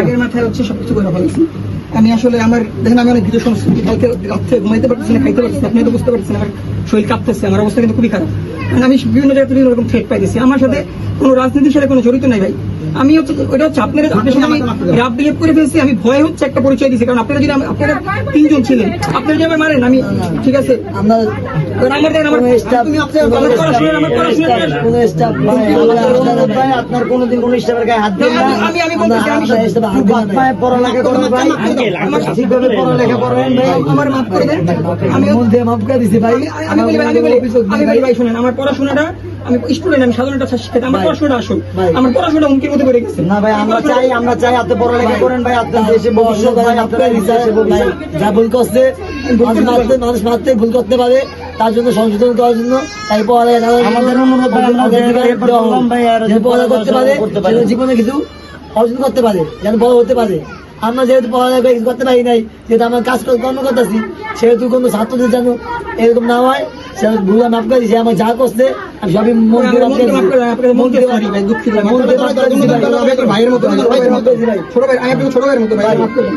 আগের মাথায় হচ্ছে সবকিছু করে ফেলেছি আমি আসলে আমার, দেখেন আমি অনেক গৃহ সংস্কৃতি কালকে রাত্রে ঘুমাইতে পারতেছি না, খাইতে পারতেছি আপনি তো বুঝতে পারছেন আমার শরীর কাঁপতেছে, আমার অবস্থা কিন্তু খুবই খারাপ। কারণ আমি বিভিন্ন জায়গায় বিভিন্ন রকম থ্রেট পাইতেছি। আমার সাথে কোনো রাজনীতির সাথে কোনো জড়িত নাই ভাই। আমি হচ্ছে ওটা হচ্ছে আপনার আমি রাব বিহেভ করে ফেলছি আমি ভয় হচ্ছে একটা পরিচয় দিয়েছি কারণ আপনারা যদি আপনারা তিনজন ছিলেন আপনারা যদি মারেন আমি ঠিক আছে আমরা আপনার কোনোদিন কোনো স্টাফের গায়ে হাত দিন আমি- আমি- আমি-। পড়ালেখা ভাই। ঠিকভাবে পড়ালেখা ভাই। আমার মাফ করে দেন আমি মাফ করে দিছি ভাই। আমি বলি ভাই, আমি বলি আমি ভাই। ভাই শুনেন আমার পড়াশোনাটা আমি স্টুডেন্ট আমি সাধারণ একটা শিক্ষার্থী আমার ভাই। পড়াশোনাটা আসুন আমার পড়াশোনাটা হুমকির মধ্যে পড়ে গেছে। না ভাই আমরা চাই আমরা চাই আপনি পড়ালেখা করেন ভাই আপনার দেশে ভবিষ্যৎ ভাই আপনার দেশে ভবিষ্যৎ। যা ভুল করছে মানুষ মারতে ভুল করতে পারে তার জন্য সংশোধন করার জন্য তাই পড়ালেখা আমাদের পড়ালেখা করতে পারে জীবনে কিছু অর্জন করতে পারে যেন বড় হতে পারে। আমরা যেহেতু পড়ালেখা করতে পারি নাই যেহেতু আমার কাজ কর- কর্ম করতেছি সেহেতু কোনো ছাত্রদের যেন এরকম না হয় সে ভুল মাফ করে দিয়েছে আমার যা করছে আমি সবই মন দিয়ে মাফ করে দিয়েছি। মন দিয়ে sorry ভাই, দুঃখিত। মন দিয়ে মাফ করে দিয়েছি ভাই। ভাইয়ের মতো। ছোট ভাই আমি ছোট ভাইয়ের মতো ভাই মাফ করে